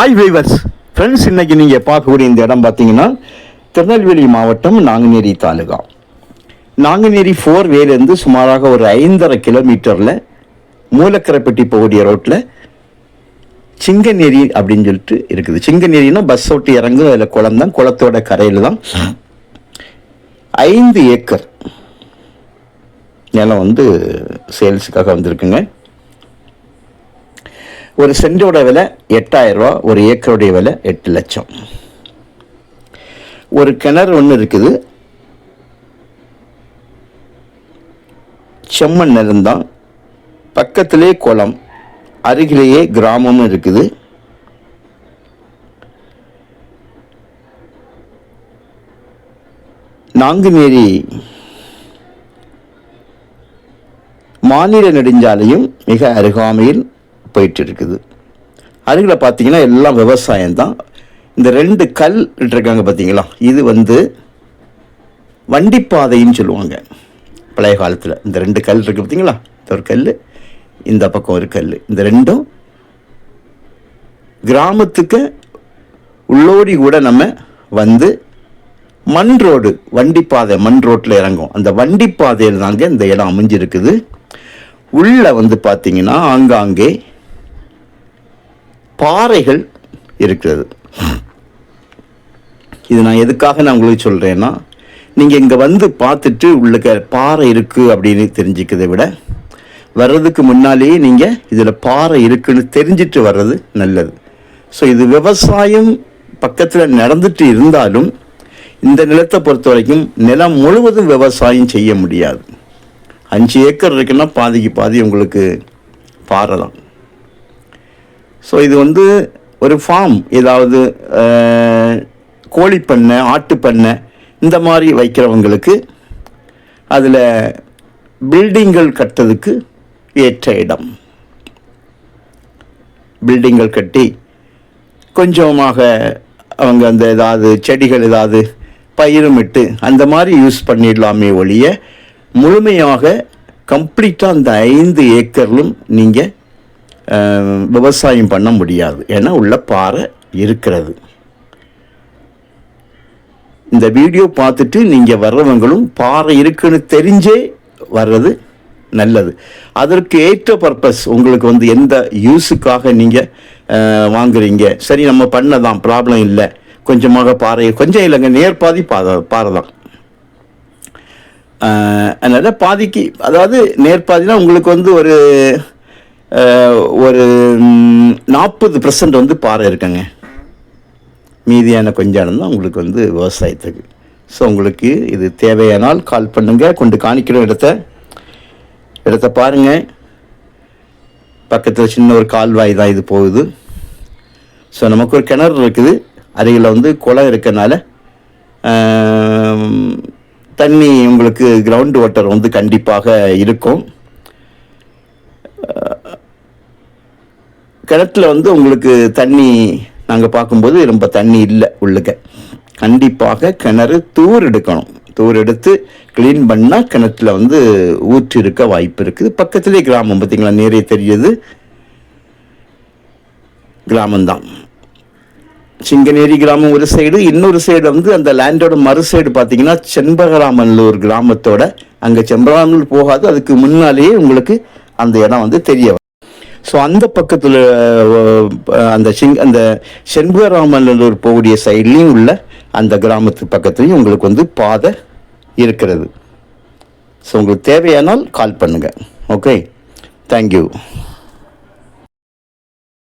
Hi வைவர்ஸ் friends இன்னைக்கு நீங்கள் பார்க்கக்கூடிய இந்த இடம் பார்த்தீங்கன்னா திருநெல்வேலி மாவட்டம் நாங்குநேரி தாலுகா. நாங்குநேரி ஃபோர் வேலேருந்து சுமாராக ஒரு ஐந்தரை கிலோமீட்டரில் மூலக்கரைப்பட்டி போகக்கூடிய ரோட்டில் சிங்கநேரி அப்படின்னு சொல்லிட்டு இருக்குது. சிங்கநேரினா பஸ் ஓட்டி இறங்கும் அதில் குளம் தான் குளத்தோட கரையில் தான். ஐந்து ஏக்கர் நிலம் வந்து சேல்ஸுக்காக வந்திருக்குங்க. ஒரு சென்டோட விலை எட்டாயிரம் ரூபா ஒரு ஏக்கருடைய விலை எட்டு லட்சம். ஒரு கிணறு ஒன்று இருக்குது. செம்மண் நிறந்தான் பக்கத்திலே குளம் அருகிலேயே கிராமமும் இருக்குது. நாங்குநேரி மாநில நெடுஞ்சாலையும் மிக அருகாமையில் போயிட்டு இருக்குது அருகில் பார்த்தீங்கன்னா எல்லாம் விவசாயம் தான் இந்த ரெண்டு கல் இருக்காங்க பார்த்தீங்களா? இது வந்து வண்டிப்பாதைன்னு சொல்லுவாங்க. பழைய காலத்தில் இந்த ரெண்டு கல் இருக்குது பார்த்தீங்களா? இந்த ஒரு கல் இந்த பக்கம் ஒரு கல் இந்த ரெண்டும் கிராமத்துக்கு உள்ளோடி கூட நம்ம வந்து மண் ரோடு வண்டிப்பாதை மண் ரோட்டில் இறங்கும் அந்த வண்டிப்பாதையில் தாங்க இந்த இடம் அமைஞ்சிருக்குது. உள்ளே வந்து பார்த்தீங்கன்னா ஆங்காங்கே பாறைகள் இருக்கிறது. இது நான் எதுக்காக நான் உங்களுக்கு சொல்கிறேன்னா நீங்கள் இங்கே வந்து பார்த்துட்டு உள்ளுக்க பாறை இருக்குது அப்படின்னு தெரிஞ்சுக்கிறதை விட வர்றதுக்கு முன்னாலேயே நீங்கள் இதில் பாறை இருக்குன்னு தெரிஞ்சிட்டு வர்றது நல்லது. ஸோ இது விவசாயம் பக்கத்தில் நடந்துட்டு இருந்தாலும் இந்த நிலத்தை பொறுத்த வரைக்கும் நிலம் முழுவதும் விவசாயம் செய்ய முடியாது. அஞ்சு ஏக்கர் இருக்குன்னா பாதிக்கு பாதி உங்களுக்கு பாறை தான். ஸோ இது வந்து ஒரு ஃபார்ம் ஏதாவது கோழிப்பண்ணை ஆட்டுப்பண்ணை இந்த மாதிரி வைக்கிறவங்களுக்கு அதில் பில்டிங்கள் கட்டுறதுக்கு ஏற்ற இடம். பில்டிங்கள் கட்டி கொஞ்சமாக அவங்க அந்த ஏதாவது செடிகள் ஏதாவது பயிருமிட்டு அந்த மாதிரி யூஸ் பண்ணிடலாமே ஒழிய முழுமையாக கம்ப்ளீட்டாக அந்த ஐந்து ஏக்கர்லும் நீங்கள் விவசாயம் பண்ண முடியாது. ஏன்னா உள்ள பாறை இருக்கிறது. இந்த வீடியோ பார்த்துட்டு நீங்கள் வர்றவங்களும் பாறை இருக்குன்னு தெரிஞ்சே வர்றது நல்லது. அதற்கு ஏற்ற பர்பஸ் உங்களுக்கு வந்து எந்த யூஸுக்காக நீங்கள் வாங்குறீங்க? சரி நம்ம பண்ணதான் ப்ராப்ளம் இல்லை. கொஞ்சமாக பாறை கொஞ்சம் இல்லைங்க நேர் பாதி பாதை பாறை தான். அதனால் பாதிக்கு அதாவது நேர்பாதினா உங்களுக்கு வந்து ஒரு ஒரு நாற்பது பர்சன்ட் வந்து பாறை இருக்குங்க. மீதியான கொஞ்சம் இடம் தான் உங்களுக்கு வந்து விவசாயத்துக்கு. ஸோ உங்களுக்கு இது தேவையானால் கால் பண்ணுங்கள் கொண்டு காணிக்கிற இடத்த. இடத்த பாருங்க. பக்கத்தில் சின்ன ஒரு கால்வாய் தான் இது போகுது. ஸோ நமக்கு ஒரு கிணறு இருக்குது. அருகில் வந்து குளம் இருக்கனால தண்ணி உங்களுக்கு கிரவுண்ட் வாட்டர் வந்து கண்டிப்பாக இருக்கும். கிணத்துல வந்து உங்களுக்கு தண்ணி நாங்கள் பார்க்கும்போது ரொம்ப தண்ணி இல்லை உள்ளுக்க கண்டிப்பாக கிணறு தூர் எடுக்கணும். தூர் எடுத்து க்ளீன் பண்ணால் கிணத்துல வந்து ஊற்று இருக்க வாய்ப்பு இருக்குது. பக்கத்துலேயே கிராமம் பார்த்தீங்களா? நேரே தெரியுது. கிராமம்தான். சிங்கநேரி கிராமம் ஒரு சைடு இன்னொரு சைடு வந்து அந்த லேண்டோட மறு சைடு பார்த்தீங்கன்னா செண்பகராமல்லூர் கிராமத்தோட அங்கே செம்பகராமல் போகாது. அதுக்கு முன்னாலேயே உங்களுக்கு அந்த இடம் வந்து தெரிய வரும் ஸோ அந்த பக்கத்தில் அந்த சிங் அந்த செண்பகராமல்லூர் போகக்கூடிய சைட்லேயும் உள்ள அந்த கிராமத்து பக்கத்துலேயும் உங்களுக்கு வந்து பாதை இருக்கிறது. ஸோ உங்களுக்கு தேவையானால் கால் பண்ணுங்கள் ஓகே தேங்க்யூ